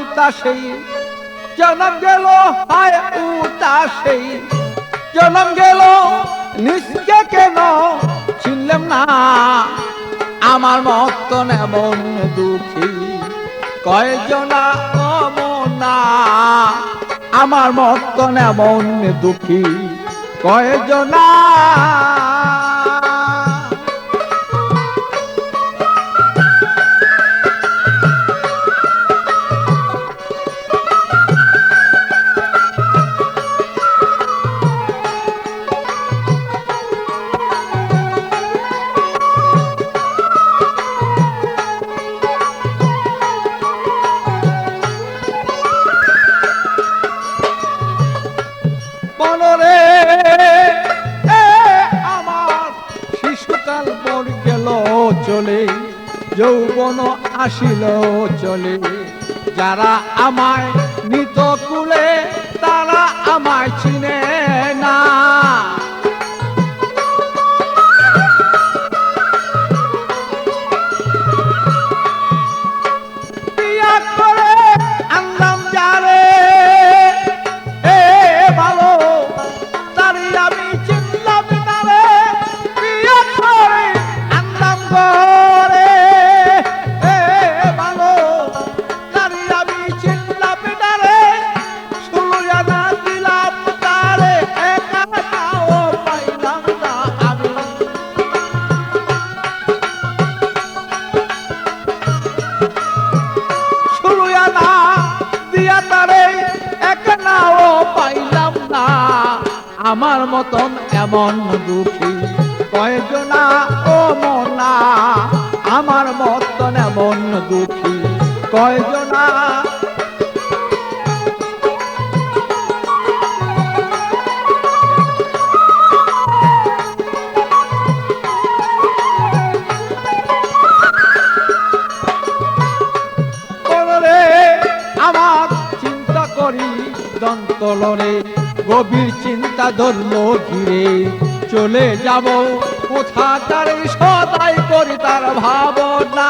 উতাসেই জনম গেল, হায় উতাসেই জনম গেল নিষ্কে কেন চিনলাম না? আমার মতন এমন দুঃখী কয়জনা অমনা? আমার মতন এমন দুঃখী কয়জনা? চলে যৌবন আসিল চলে। যারা আমায় নিত কুলে তারা আমায় চিনে না। দিয়া তারে এক নাও পাইলাম না। আমার মতন এমন দুঃখী কয়জনা ও মনা। আমার মতন এমন দুঃখী কয়জনা করি দন্তলরে গভীর চিন্তা ধরল ঘিরে। চলে যাব কোথা তার সদাই করি তার ভাবনা।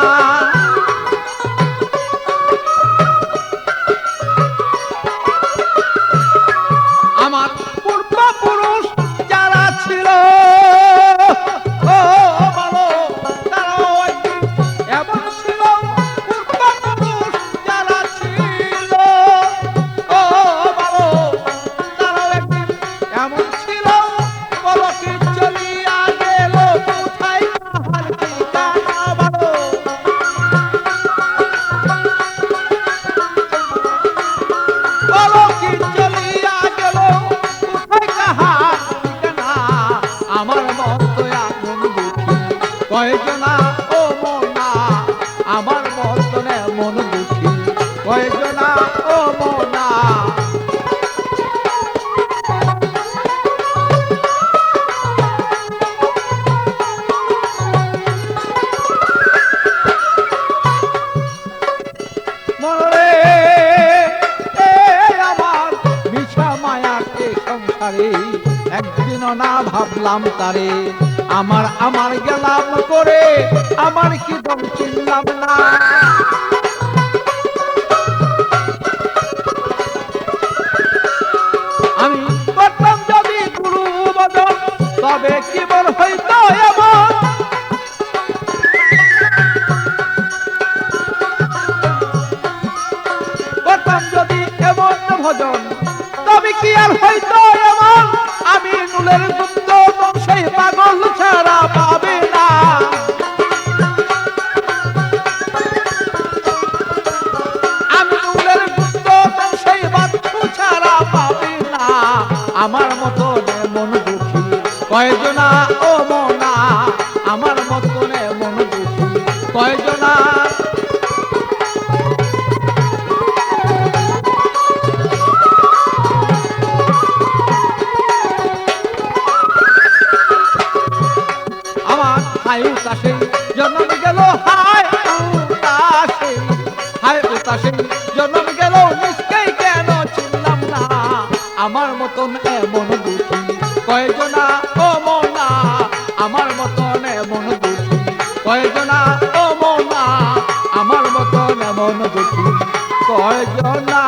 কয়েকজনা ও মনা আমার মতো এমন দুঃখী। কয়েকজনা ও মনা সংসারে একদিনও না ভাবলাম তারে। আমার আমার গেলাম করে আমার কি দম চিনলাম না। কয়জনা ও মনা, আমার মতন মন দুঃখী। কয়জনা? আমার হাই উতাসে, জন্ম গেল হাই উতাসে। হাই উতাসে, জন্ম গেল নিশ্চয় কেন চিনলাম না? আমার মতন এমন দুঃখী। কয়জনা? মনা আমার মতন এমন দুঃখী। কয়জনা ও মনা? আমার মতন এমন দুঃখী। কয়জনা